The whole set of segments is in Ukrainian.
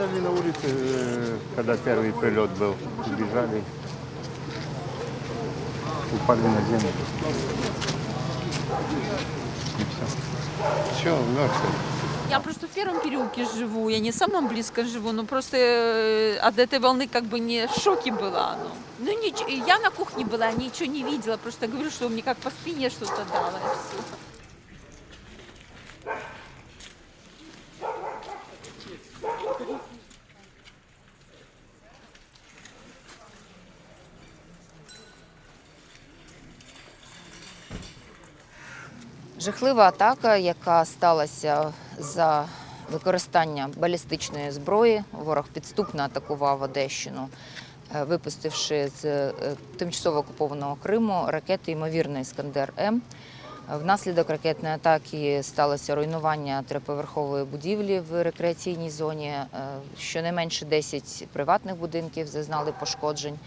подожди на улице, э, когда первый прилет был. Убежали. Упали на землю. И все. Все, мертвый. Я просто в первом переулке живу, я не в самом близко живу, но просто э, от этой волны как бы не в шоке была. Ну, ну нич- я на кухне была, ничего не видела, просто говорю, что мне как по спине что-то дало. Жахлива атака, яка сталася за використання балістичної зброї. Ворог підступно атакував Одещину, е, випустивши з е, тимчасово окупованого Криму ракети, ймовірно, Іскандер М. Внаслідок ракетної атаки сталося руйнування триповерхової будівлі в рекреаційній зоні. Е, Щонайменше 10 приватних будинків зазнали пошкоджень.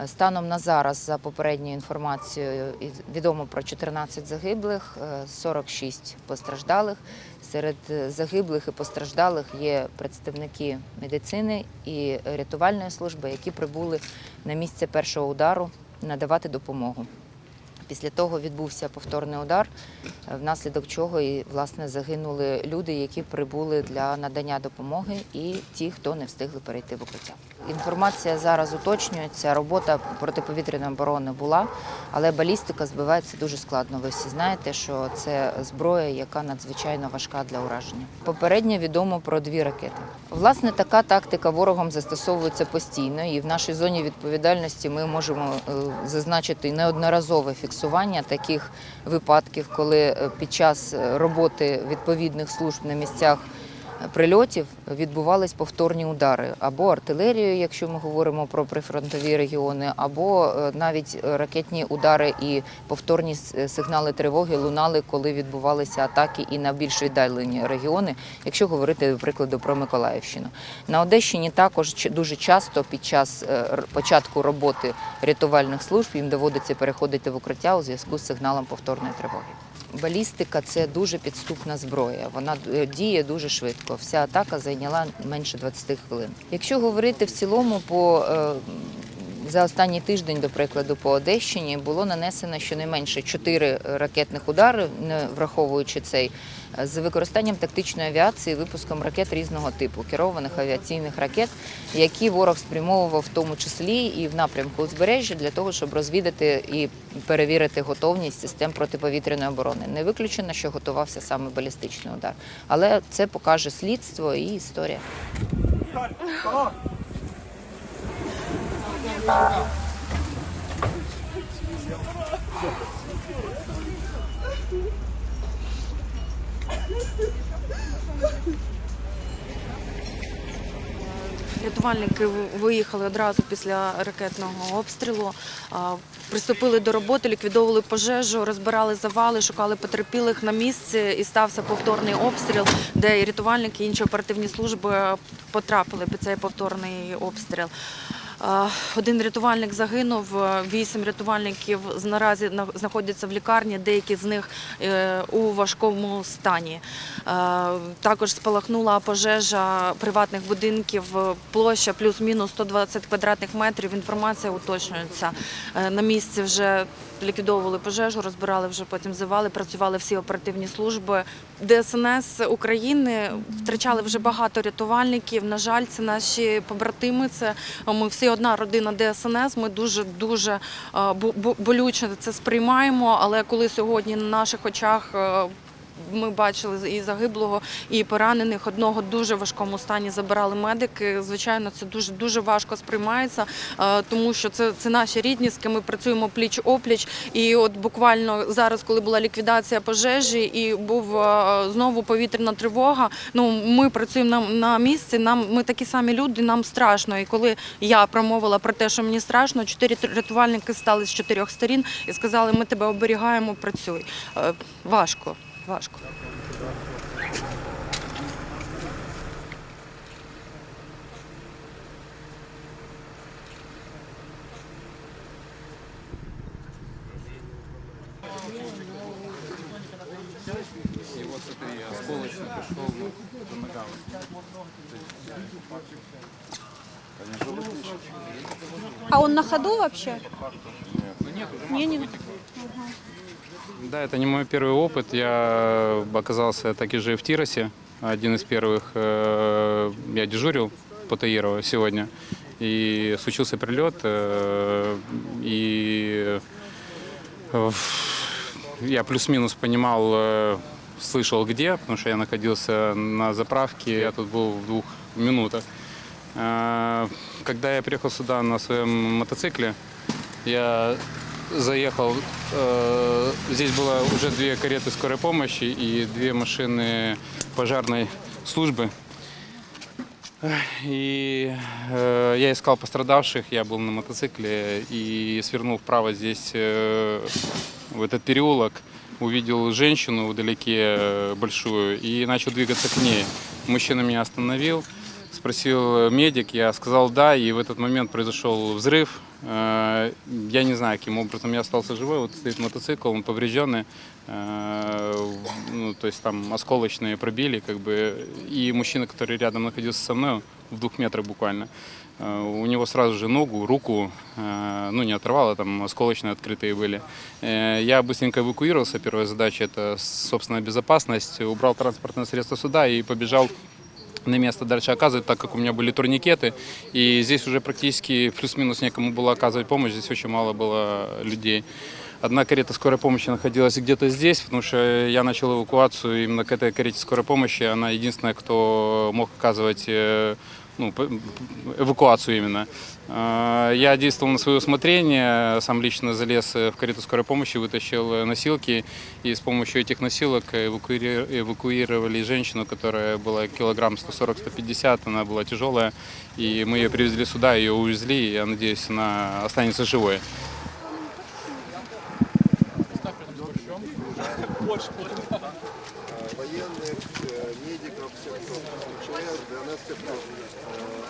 Е, Станом на зараз, за попередньою інформацією, відомо про 14 загиблих, е, 46 постраждалих. Серед е, загиблих і постраждалих є представники медицини і рятувальної служби, які прибули на місце першого удару надавати допомогу. Після того відбувся повторний удар, е, внаслідок чого і власне загинули люди, які прибули для надання допомоги, і ті, хто не встигли перейти в укриття. Інформація зараз уточнюється. Робота протиповітряної оборони була, але балістика збивається дуже складно. Ви всі знаєте, що це зброя, яка надзвичайно важка для ураження. Попередньо відомо про дві ракети. Власне, така тактика ворогом застосовується постійно, і в нашій зоні відповідальності ми можемо е, зазначити неодноразове фіксування таких випадків, коли е, під час е, роботи відповідних служб на місцях прильотів відбувались повторні удари або артилерією, якщо ми говоримо про прифронтові регіони, або е, навіть ракетні удари і повторні сигнали тривоги лунали, коли відбувалися атаки і на більш віддалені регіони, якщо говорити, до прикладу, про Миколаївщину. На Одещині також дуже часто під час е, початку роботи рятувальних служб їм доводиться переходити в укриття у зв'язку з сигналом повторної тривоги. Балістика це дуже підступна зброя. Вона е, діє дуже швидко. Вся атака зайняла менше 20 хвилин. Якщо говорити в цілому по е, за останній тиждень, до прикладу, по Одещині було нанесено щонайменше 4 ракетних удари, не враховуючи цей, е, з використанням тактичної авіації, випуском ракет різного типу, керованих авіаційних ракет, які ворог спрямовував в тому числі і в напрямку узбережжя для того, щоб розвідати і перевірити готовність систем протиповітряної оборони. Не виключено, що готувався саме балістичний удар, але це покаже слідство і історія. Рятувальники виїхали одразу після ракетного обстрілу. Приступили до роботи, ліквідовували пожежу, розбирали завали, шукали потерпілих на місці і стався повторний обстріл, де і рятувальники і інші оперативні служби потрапили під цей повторний обстріл. Один рятувальник загинув, е, вісім рятувальників наразі знаходяться в лікарні, деякі з них е, у важкому стані. Е, Також спалахнула пожежа приватних будинків, площа плюс-мінус 120 квадратних метрів. Інформація уточнюється. На місці вже ліквідовували пожежу, розбирали вже потім завали, працювали всі оперативні служби. ДСНС України втрачали вже багато рятувальників. На жаль, це наші побратими. Це ми всі одна родина ДСНС. Ми дуже дуже е, бо- бо- болюче це сприймаємо. Але коли сьогодні на наших очах е, ми бачили і загиблого, і поранених одного дуже важкому стані забирали медики. Звичайно, це дуже дуже важко сприймається, е, тому що це, це наші рідні, з ким ми працюємо пліч опліч. І от буквально зараз, коли була ліквідація пожежі, і був е, знову повітряна тривога. Ну ми працюємо на, на місці. Нам ми такі самі люди, нам страшно. І коли я промовила про те, що мені страшно, чотири рятувальники стали з чотирьох сторін і сказали, ми тебе оберігаємо, працюй. Е, Важко, важко. смотри, осколочный пришел ну, по ногам. А он на ходу вообще? Не, не. Да, это не мой первый опыт. Я оказался таки же в Тиросе, один из первых. Э, Я дежурил по Таирова сегодня. И случился прилет, э, и э, я плюс-минус понимал, слышал где, потому что я находился на заправке, я тут был в двух минутах. Когда я приехал сюда на своем мотоцикле, я заехал, э, здесь было уже две кареты скорой помощи и две машины пожарной службы. И э, я искал пострадавших, я был на мотоцикле и свернул вправо здесь, э, в этот переулок, увидел женщину вдалеке э, большую и начал двигаться к ней. Мужчина меня остановил, Спросил медик, я сказал да, и в этот момент произошел взрыв. Э, Я не знаю, каким образом я остался живой. Вот стоит мотоцикл, он поврежденный. Э, Ну, то есть там осколочные пробили, как бы. И мужчина, который рядом находился со мной, в двух метрах буквально, э, у него сразу же ногу, руку, э, ну, не оторвало, там осколочные открытые были. Э, Я быстренько эвакуировался. Первая задача – это собственная безопасность. Убрал транспортное средство сюда и побежал на место дальше оказывать, так как у меня были турникеты. И здесь уже практически плюс-минус некому было оказывать помощь, здесь очень мало было людей. Одна карета скорой помощи находилась где-то здесь, потому что я начал эвакуацию именно к этой карете скорой помощи. Она единственная, кто мог оказывать э, ну, эвакуацию именно. Э, Я действовал на свое усмотрение, сам лично залез э, в карету скорой помощи, вытащил э, носилки и с помощью этих носилок эвакуировали женщину, которая была килограмм 140-150, она была тяжелая, и мы ее привезли сюда, ее увезли, и я надеюсь, она останется живой. военных, э, медиков, всех, кто МЧС, ДНС, спецслужб.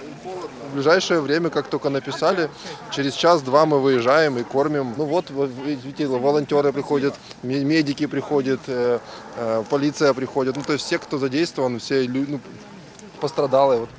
Э, Им холодно. В ближайшее время, как только написали, через час-два мы выезжаем и кормим. Ну вот, вы видите, волонтеры приходят, ме- медики приходят, э, э, полиция приходит. Ну то есть все, кто задействован, все лю- ну, пострадалые. Вот.